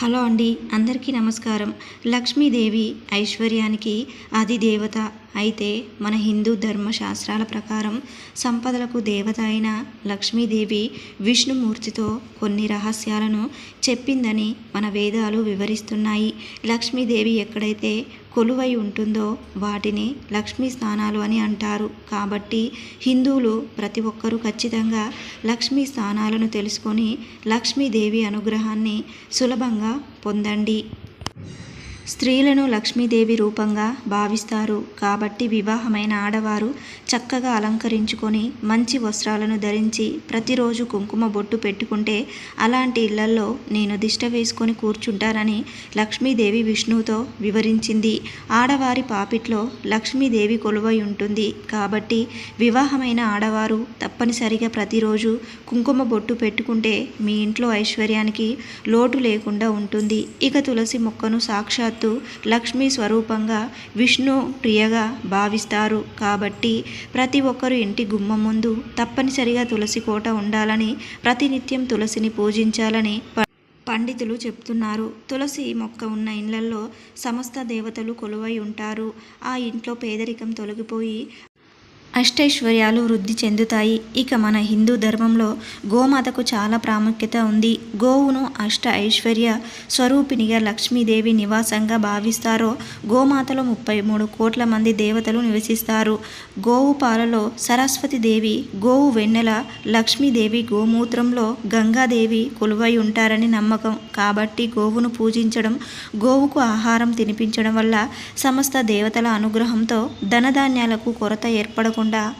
Hello అండి అందరికీ నమస్కారం. లక్ష్మీదేవి ఐశ్వర్యానికి ఆది దేవత అయితే మన హిందూ ధర్మశాస్త్రాల ప్రకారం సంపదలకు దేవత అయిన లక్ష్మీదేవి విష్ణుమూర్తితో కొన్ని రహస్యాలను చెప్పిందని మన వేదాలు వివరిస్తున్నాయి. లక్ష్మీదేవి ఎక్కడైతే కొలువై ఉంటుందో వాటిని లక్ష్మీ స్థానాలు అని అంటారు. కాబట్టి హిందువులు ప్రతి ఒక్కరూ ఖచ్చితంగా లక్ష్మీ స్థానాలను తెలుసుకొని లక్ష్మీదేవి అనుగ్రహాన్ని సులభంగా పొందండి. స్త్రీలను లక్ష్మీదేవి రూపంగా భావిస్తారు. కాబట్టి వివాహమైన ఆడవారు చక్కగా అలంకరించుకొని మంచి వస్త్రాలను ధరించి ప్రతిరోజు కుంకుమ బొట్టు పెట్టుకుంటే అలాంటి ఇళ్ళలో నేను దిష్ట వేసుకొని కూర్చుంటానని లక్ష్మీదేవి విష్ణువుతో వివరించింది. ఆడవారి పాపిట్లో లక్ష్మీదేవి కొలువై ఉంటుంది. కాబట్టి వివాహమైన ఆడవారు తప్పనిసరిగా ప్రతిరోజు కుంకుమ బొట్టు పెట్టుకుంటే మీ ఇంట్లో ఐశ్వర్యానికి లోటు లేకుండా ఉంటుంది. ఇక తులసి మొక్కను సాక్షాత్ సాక్షాత్తు లక్ష్మీ స్వరూపంగా విష్ణు ప్రియగా భావిస్తారు. కాబట్టి ప్రతి ఒక్కరు ఇంటి గుమ్మం ముందు తప్పనిసరిగా తులసి కోట ఉండాలని ప్రతినిత్యం తులసిని పూజించాలని పండితులు చెప్తున్నారు. తులసి మొక్క ఉన్న ఇళ్ళలో సమస్త దేవతలు కొలువై ఉంటారు. ఆ ఇంట్లో పేదరికం తొలగిపోయి అష్టైశ్వర్యాలు వృద్ధి చెందుతాయి. ఇక మన హిందూ ధర్మంలో గోమాతకు చాలా ప్రాముఖ్యత ఉంది. గోవును అష్ట ఐశ్వర్య స్వరూపిణిగా లక్ష్మీదేవి నివాసంగా భావిస్తారో గోమాతలో ముప్పై మూడు కోట్ల మంది దేవతలు నివసిస్తారు. గోవు పాలలో సరస్వతి దేవి గోవు వెన్నెల లక్ష్మీదేవి గోమూత్రంలో గంగాదేవి కొలువై ఉంటారని నమ్మకం. కాబట్టి గోవును పూజించడం గోవుకు ఆహారం తినిపించడం వల్ల సమస్త దేవతల అనుగ్రహంతో ధనధాన్యాలకు కొరత ఏర్పడకుండా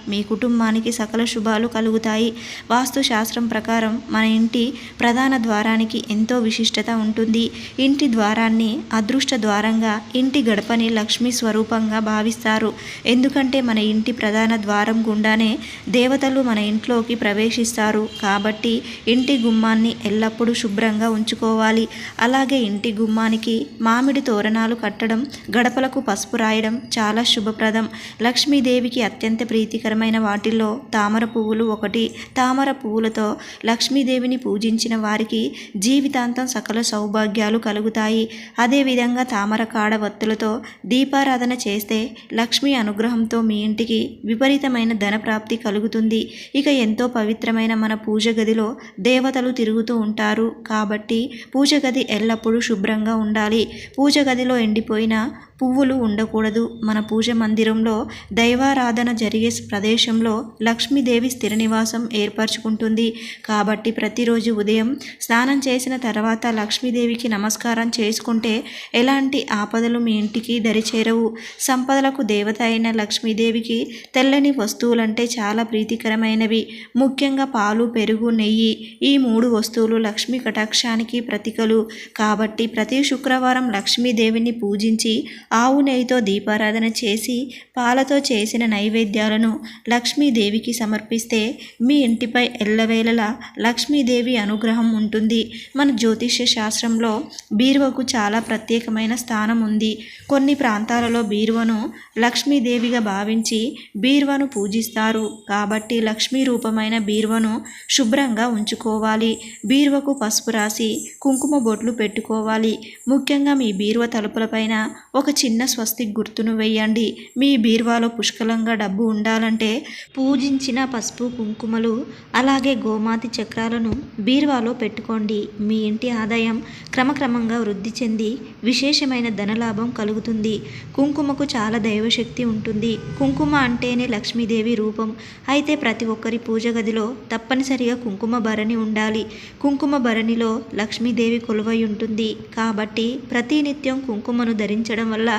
మీ కుటుంబానికి సకల శుభాలు కలుగుతాయి. వాస్తు శాస్త్రం ప్రకారం మన ఇంటి ప్రధాన ద్వారానికి ఎంతో విశిష్టత ఉంటుంది. ఇంటి ద్వారాన్ని అదృష్ట ద్వారంగా ఇంటి గడపని లక్ష్మీ స్వరూపంగా భావిస్తారు. ఎందుకంటే మన ఇంటి ప్రధాన ద్వారం గుండానే దేవతలు మన ఇంట్లోకి ప్రవేశిస్తారు. కాబట్టి ఇంటి గుమ్మాన్ని ఎల్లప్పుడూ శుభ్రంగా ఉంచుకోవాలి. అలాగే ఇంటి గుమ్మానికి మామిడి తోరణాలు కట్టడం గడపలకు పసుపు రాయడం చాలా శుభప్రదం. లక్ష్మీదేవికి అత్యంత ప్రీతికరమైన వాటిల్లో తామర పువ్వులు ఒకటి. తామర పువ్వులతో లక్ష్మీదేవిని పూజించిన వారికి జీవితాంతం సకల సౌభాగ్యాలు కలుగుతాయి. అదేవిధంగా తామర కాడ వత్తులతో దీపారాధన చేస్తే లక్ష్మీ అనుగ్రహంతో మీ ఇంటికి విపరీతమైన ధన ప్రాప్తి కలుగుతుంది. ఇక ఎంతో పవిత్రమైన మన పూజ గదిలో దేవతలు తిరుగుతూ ఉంటారు. కాబట్టి పూజ గది ఎల్లప్పుడూ శుభ్రంగా ఉండాలి. పూజ గదిలో ఎండిపోయిన పువ్వులు ఉండకూడదు. మన పూజ మందిరంలో దైవారాధన జరిగి ప్రదేశంలో లక్ష్మీదేవి స్థిర నివాసం ఏర్పరచుకుంటుంది. కాబట్టి ప్రతిరోజు ఉదయం స్నానం చేసిన తర్వాత లక్ష్మీదేవికి నమస్కారం చేసుకుంటే ఎలాంటి ఆపదలు మీ ఇంటికి దరిచేరవు. సంపదలకు దేవత అయిన లక్ష్మీదేవికి తెల్లని వస్తువులంటే చాలా ప్రీతికరమైనవి. ముఖ్యంగా పాలు పెరుగు నెయ్యి ఈ మూడు వస్తువులు లక్ష్మీ కటాక్షానికి ప్రతీకలు. కాబట్టి ప్రతి శుక్రవారం లక్ష్మీదేవిని పూజించి ఆవు నెయ్యితో దీపారాధన చేసి పాలతో చేసిన నైవేద్యాలు నైవేద్యాలను లక్ష్మీదేవికి సమర్పిస్తే మీ ఇంటిపై ఎల్లవేళలా లక్ష్మీదేవి అనుగ్రహం ఉంటుంది. మన జ్యోతిష్య శాస్త్రంలో బీరువకు చాలా ప్రత్యేకమైన స్థానం ఉంది. కొన్ని ప్రాంతాలలో బీరువను లక్ష్మీదేవిగా భావించి బీరువను పూజిస్తారు. కాబట్టి లక్ష్మీ రూపమైన బీరువను శుభ్రంగా ఉంచుకోవాలి. బీరువకు పసుపు రాసి కుంకుమ బొట్లు పెట్టుకోవాలి. ముఖ్యంగా మీ బీరువ తలుపులపైన ఒక చిన్న స్వస్తిక్ గుర్తును వేయండి. మీ బీరువాలో పుష్కలంగా డబ్బు ఉండాలంటే పూజించిన పసుపు కుంకుమలు అలాగే గోమాతి చక్రాలను బీరువాలో పెట్టుకోండి. మీ ఇంటి ఆదాయం క్రమక్రమంగా వృద్ధి చెంది విశేషమైన ధనలాభం కలుగుతుంది. కుంకుమకు చాలా దైవశక్తి ఉంటుంది. కుంకుమ అంటేనే లక్ష్మీదేవి రూపం. అయితే ప్రతి ఒక్కరి పూజ గదిలో తప్పనిసరిగా కుంకుమ భరణి ఉండాలి. కుంకుమ భరణిలో లక్ష్మీదేవి కొలువై ఉంటుంది. కాబట్టి ప్రతినిత్యం కుంకుమను ధరించడం వల్ల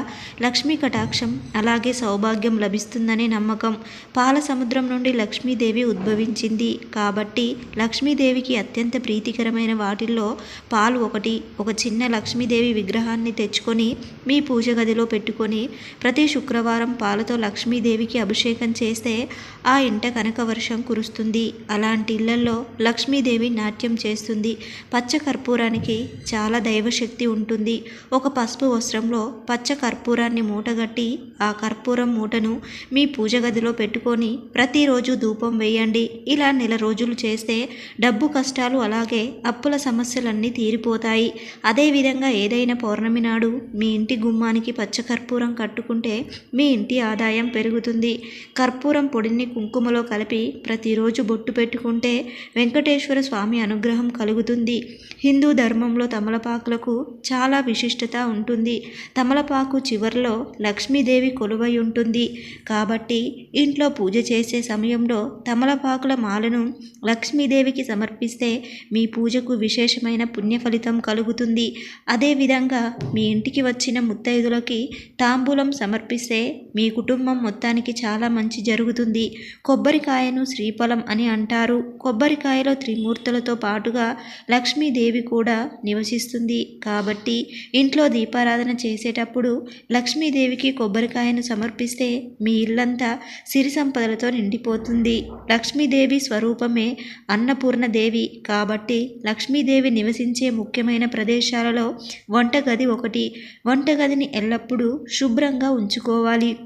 లక్ష్మీ కటాక్షం అలాగే సౌభాగ్యం లభిస్తుందనే నమ్మకం పాల సముద్రం నుండి లక్ష్మీదేవి ఉద్భవించింది. కాబట్టి లక్ష్మీదేవికి అత్యంత ప్రీతికరమైన వాటిల్లో పాలు ఒకటి. ఒక చిన్న లక్ష్మీదేవి విగ్రహాన్ని తెచ్చుకొని మీ పూజ గదిలో పెట్టుకొని ప్రతి శుక్రవారం పాలతో లక్ష్మీదేవికి అభిషేకం చేస్తే ఆ ఇంట కనక వర్షం కురుస్తుంది. అలాంటి ఇళ్ళలో లక్ష్మీదేవి నాట్యం చేస్తుంది. పచ్చ కర్పూరానికి చాలా దైవశక్తి ఉంటుంది. ఒక పసుపు వస్త్రంలో పచ్చ కర్పూరాన్ని మూటగట్టి ఆ కర్పూరం మూటను మీ పూజగది గదిలో పెట్టుకొని ప్రతిరోజు ధూపం వేయండి. ఇలా నెల రోజులు చేస్తే డబ్బు కష్టాలు అలాగే అప్పుల సమస్యలన్నీ తీరిపోతాయి. అదేవిధంగా ఏదైనా పౌర్ణమి నాడు మీ ఇంటి గుమ్మానికి పచ్చకర్పూరం కట్టుకుంటే మీ ఇంటి ఆదాయం పెరుగుతుంది. కర్పూరం పొడిని కుంకుమలో కలిపి ప్రతిరోజు బొట్టు పెట్టుకుంటే వెంకటేశ్వర స్వామి అనుగ్రహం కలుగుతుంది. హిందూ ధర్మంలో తమలపాకులకు చాలా విశిష్టత ఉంటుంది. తమలపాకు చివర్లో లక్ష్మీదేవి కొలువై ఉంటుంది. కాబట్టి ఇంట్లో పూజ చేసే సమయంలో తమలపాకుల మాలను లక్ష్మీదేవికి సమర్పిస్తే మీ పూజకు విశేషమైన పుణ్య ఫలితం కలుగుతుంది అదేవిధంగా మీ ఇంటికి వచ్చిన ముత్తైదులకి తాంబూలం సమర్పిస్తే మీ కుటుంబం మొత్తానికి చాలా మంచి జరుగుతుంది. కొబ్బరికాయను శ్రీఫలం అని అంటారు. కొబ్బరికాయలో త్రిమూర్తులతో పాటుగా లక్ష్మీదేవి కూడా నివసిస్తుంది. కాబట్టి ఇంట్లో దీపారాధన చేసేటప్పుడు లక్ష్మీదేవికి కొబ్బరికాయను సమర్పిస్తే మీ ఇల్లంతా సిరి సంపదలతో నిండిపోతుంది. లక్ష్మీదేవి స్వరూపమే అన్నపూర్ణదేవి. కాబట్టి లక్ష్మీదేవి నివసించే ముఖ్యమైన ప్రదేశాలలో వంటగది ఒకటి. వంటగదిని ఎల్లప్పుడూ శుభ్రంగా ఉంచుకోవాలి.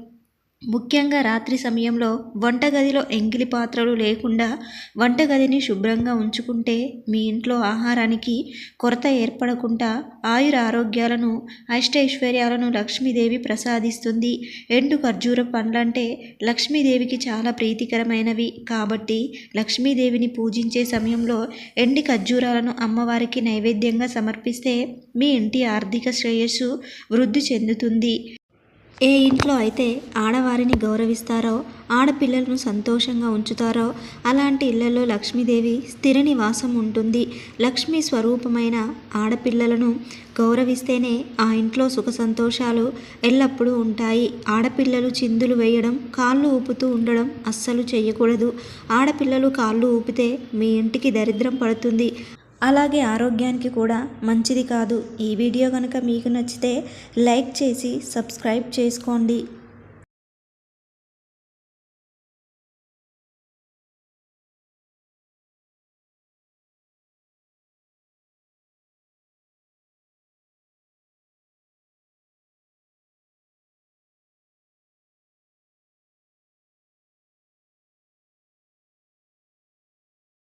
ముఖ్యంగా రాత్రి సమయంలో వంటగదిలో ఎంగిలి పాత్రలు లేకుండా వంటగదిని శుభ్రంగా ఉంచుకుంటే మీ ఇంట్లో ఆహారానికి కొరత ఏర్పడకుండా ఆయుర ఆరోగ్యాలను అష్టైశ్వర్యాలను లక్ష్మీదేవి ప్రసాదిస్తుంది. ఎండు ఖర్జూర పండ్లంటే లక్ష్మీదేవికి చాలా ప్రీతికరమైనవి. కాబట్టి లక్ష్మీదేవిని పూజించే సమయంలో ఎండి ఖర్జూరాలను అమ్మవారికి నైవేద్యంగా సమర్పిస్తే మీ ఇంటి ఆర్థిక శ్రేయస్సు వృద్ధి చెందుతుంది. ఏ ఇంట్లో అయితే ఆడవారిని గౌరవిస్తారో ఆడపిల్లలను సంతోషంగా ఉంచుతారో అలాంటి ఇళ్ళలో లక్ష్మీదేవి స్థిర నివాసం ఉంటుంది. లక్ష్మీ స్వరూపమైన ఆడపిల్లలను గౌరవిస్తేనే ఆ ఇంట్లో సుఖ సంతోషాలు ఎల్లప్పుడూ ఉంటాయి. ఆడపిల్లలు చిందులు వేయడం కాళ్ళు ఊపుతూ ఉండడం అస్సలు చేయకూడదు ఆడపిల్లలు కాళ్ళు ఊపితే మీ ఇంటికి దరిద్రం పడుతుంది. అలాగే ఆరోగ్యానికి కూడా మంచిది కాదు. ఈ వీడియో కనుక మీకు నచ్చితే లైక్ చేసి సబ్స్క్రైబ్ చేసుకోండి.